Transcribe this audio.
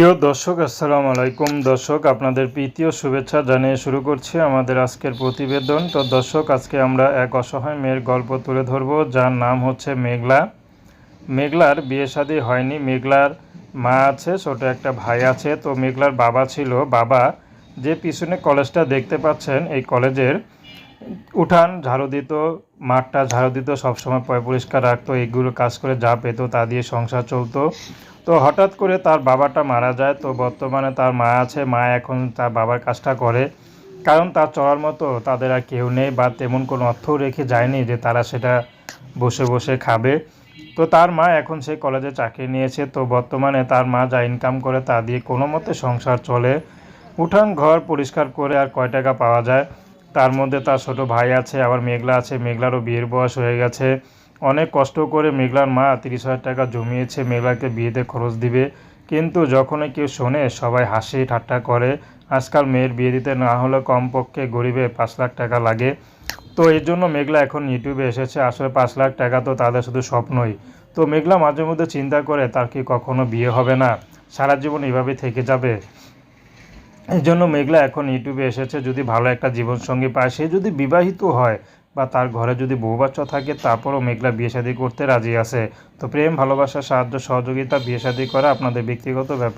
প্রিয় দর্শক, আসসালামু আলাইকুম। দর্শক, আপনাদের প্রীতি শুভেচ্ছা জানিয়ে শুরু করছি আমাদের আজকের প্রতিবেদন। তো দর্শক, আজকে আমরা এক অসহায় মেয়ের গল্প তুলে ধরব। যার নাম হচ্ছে মেঘলা। মেঘলার বিয়ে শাদী হয়নি। মেঘলার মা আছে, ছোট একটা ভাই আছে। তো মেঘলার বাবা ছিল। বাবা যে পিছনে কলেজটা দেখতে পাচ্ছেন, এই কলেজের উঠান ঝাড়ু দিত, মাঠটা ঝাড়ু দিত, সবসময় পরিষ্কার রাখতো এইগুলো কাজ করে যা পেত তা দিয়ে সংসার চলতো। তো হঠাৎ করে তার বাবাটা মারা যায়। তো বর্তমানে তার মা আছে, মা এখন তার বাবার কাজটা করে। কারণ তার চলার মতো তাদের আর কেউ নেই বা তেমন কোনো অর্থও রেখে যায়নি যে তারা সেটা বসে বসে খাবে। তো তার মা এখন সেই কলেজে চাকরি নিয়েছে। তো বর্তমানে তার মা যা ইনকাম করে তা দিয়ে কোনো মতে সংসার চলে। উঠান ঘর পরিষ্কার করে আর কয় টাকা পাওয়া যায়। তার মধ্যে তার ছোট ভাই আছে, আবার মেঘলা আছে। মেঘলারও বিয়ের বয়স হয়ে গেছে। অনেক কষ্ট করে মেঘলার মা তিরিশ হাজার টাকা জমিয়েছে, মেঘলাকে বিয়েতে খরচ দিবে। কিন্তু যখনই কেউ শোনে, সবাই হাসি ঠাট্টা করে। আজকাল মেয়ের বিয়ে দিতে না হলে কমপক্ষে গরিবে পাঁচ লাখ টাকা লাগে। তো এই জন্য মেঘলা এখন ইউটিউবে এসেছে। আসলে পাঁচ লাখ টাকা তো তাদের শুধু স্বপ্নই। তো মেঘলা মাঝে মধ্যে চিন্তা করে, তার কি কখনো বিয়ে হবে না? সারা জীবন এইভাবে থেকে যাবে? এই জন্য মেঘলা এখন ইউটিউবে এসেছে। যদি ভালো একটা জীবনসঙ্গী পায়, সে যদি বিবাহিত হয় বা তার ঘরে যদি বউ বাচ্চা থাকে, তারপরও মেঘলা বিয়ে শাদী করতে রাজি আছে। তো প্রেম, ভালোবাসা, সাহায্য, সহযোগিতা, বিয়ে শাদী করা আপনাদের ব্যক্তিগত ব্যাপার।